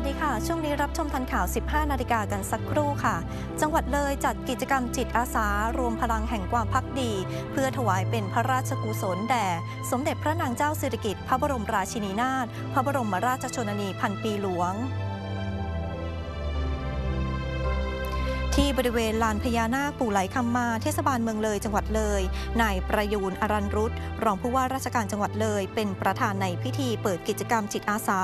วัสดีค่ะ ช่วงนี้รับชมทันข่าว 15 นาฬิกากันสักครู่ค่ะ จังหวัดเลยจัดกิจกรรมจิตอาสา รวมพลังแห่งความพักดี เพื่อถวายเป็นพระราชกุศลแด่ สมเด็จพระนางเจ้าสิริกิติ์พระบรมราชินีนาถพระบรมราชชนนีพันปีหลวง ที่บริเวณลานพญานาคปู่ไหลคำมาเทศบาลเมืองเลยจังหวัดเลยนายประยูนอรันรุตรองผู้ว่าราชการจังหวัดเลย เป็นประธานในพิธีเปิดกิจกรรมจิตอาสา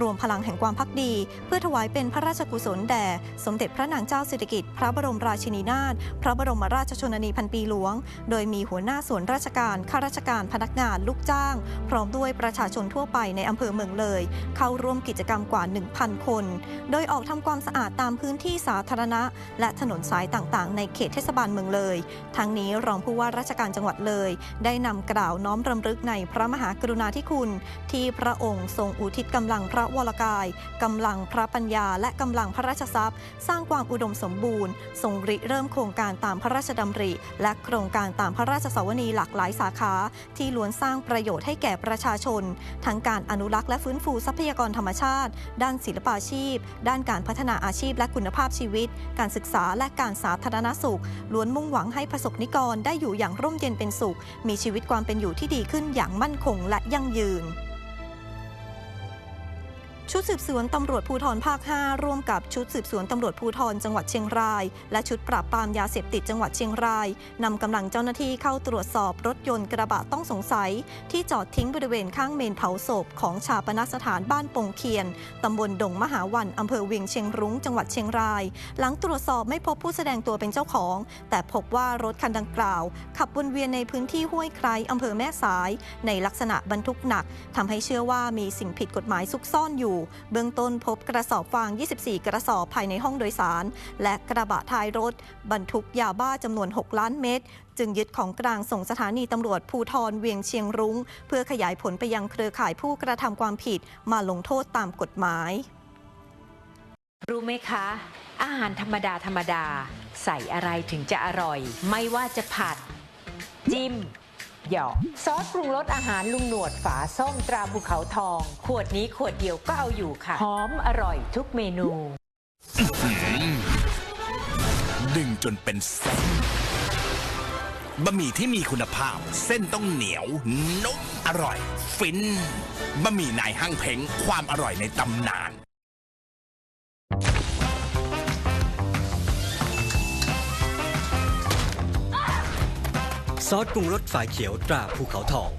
รวมพลังแห่งความพักดี เพื่อถวายเป็นพระราชกุศลแด่ สมเด็จพระนางเจ้าสิริกิติ์พระบรมราชินีนาถพระบรมราชชนนีพันปีหลวง โดยมีหัวหน้าส่วนราชการข้าราชการพนักงานลูกจ้าง พร้อมด้วยประชาชนทั่วไปในอำเภอเมืองเลย เข้าร่วมกิจกรรมกว่า 1,000 คน โดยออกทำความสะอาดตามพื้นที่สาธารณะ และถนนสายต่างๆ ในเขตเทศบาลเมืองเลย ทั้งนี้รองผู้ว่าราชการจังหวัดเลย ได้นำกล่าวน้อมรำลึกในพระมหากรุณาธิคุณ ที่พระองค์ทรงอุทิศกำลังพระวรกายกำลังพระปัญญา และกำลังพระราชทรัพย์ สร้างความอุดมสมบูรณ์ทรงริเริ่มโครงการตามพระราชดำริ และโครงการตามพระราชสวนีหลากหลายสาขา ที่ล้วนสร้างประโยชน์ให้แก่ประชาชน ทั้งการอนุรักษ์และฟื้นฟูทรัพยากรธรรมชาติ ด้านศิลปาชีพ ด้านการพัฒนาอาชีพและคุณภาพชีวิต การศึกษาและการสาธารณสุข ล้วนมุ่งหวังให้ประสบนิกรได้อยู่อย่างร่มเย็นเป็นสุข มีชีวิตความเป็นอยู่ที่ดีขึ้นอย่างมั่นคงและยั่งยืน ชุดสืบสวนตำรวจภูธรภาค 5 ร่วมกับชุดสืบสวนตำรวจภูธรจังหวัดเชียงราย และชุดปราบปรามยาเสพติดจังหวัดเชียงรายนำกำลังเจ้าหน้าที่เข้าตรวจสอบรถยนต์กระบะต้องสงสัย ที่จอดทิ้งบริเวณข้างเมนเผาศพของชาปนสถานบ้านปงเคียนตำบลดงมหาวันอำเภอเวียงเชียงรุ้งจังหวัดเชียงราย หลังตรวจสอบไม่พบผู้แสดงตัวเป็นเจ้าของ แต่พบว่ารถคันดังกล่าว ขับวนเวียนในพื้นที่ห้วยไคร้อำเภอแม่สาย ในลักษณะบรรทุกหนักทำให้เชื่อว่ามีสิ่งผิดกฎหมายซุกซ่อนอยู่เบื้องต้นพบกระสอบฟาง 24 กระสอบภายในห้องโดยสาร และกระบะท้ายรถ บรรทุกยาบ้าจำนวน 6 ล้านเม็ดจึงยึดของกลางส่งสถานีตำรวจภูทรเวียงเชียงรุง้ง เพื่อขยายผลไปยังเครือข่ายผู้กระทำความผิดมาลงโทษตามกฎหมาย รู้ไหมคะ อาหารธรรมดาธรรมดา ใส่อะไรถึงจะอร่อย ไม่ว่าจะผัด จิ้ม หยอกซอสปรุงรสอาหารลุงหนวดฝาส้มตราภูเขาทอง ขวดนี้ขวดเดียวก็เอาอยู่ค่ะหอมอร่อยทุกเมนูดึงจนเป็นเส้นบะหมี่ที่มีคุณภาพ เส้นต้องเหนียว นุ่มอร่อย ฟินบะหมี่นายห้างเพงความอร่อยในตำนาน ซอสปรุงรสฝาเขียวตราภูเขาทอง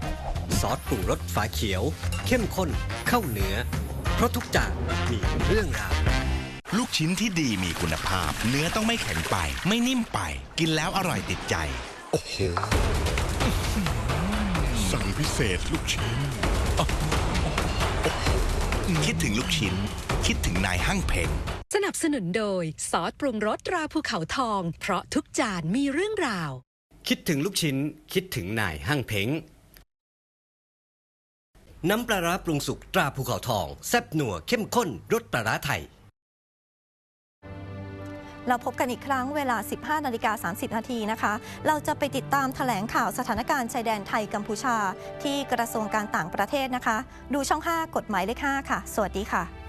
ซอสปรุงรสฝาเขียว เข้มข้นเข้าเนื้อ เพราะทุกจานมีเรื่องราวลูกชิ้นที่ดีมีคุณภาพ เนื้อต้องไม่แข็งไป ไม่นิ่มไป กินแล้วอร่อยติดใจ โอ้โห สั่งพิเศษลูกชิ้น คิดถึงลูกชิ้น คิดถึงนายห้างเพ้งสนับสนุนโดยซอสปรุงรสตราภูเขาทอง เพราะทุกจานมีเรื่องราว คิดถึงลูกชิ้น คิดถึงนายห้างเพ้ง น้ำปลาร้าปรุงสุกตราภูเขาทอง แซ่บหนัวเข้มข้นรสปลาร้าไทย เราพบกันอีกครั้งเวลา 15 นาฬิกา 30 นาทีนะคะ เราจะไปติดตามแถลงข่าวสถานการณ์ชายแดนไทยกัมพูชา ที่กระทรวงการต่างประเทศนะคะ ดูช่อง 5 กฎหมายเลข 5 ค่ะ สวัสดีค่ะ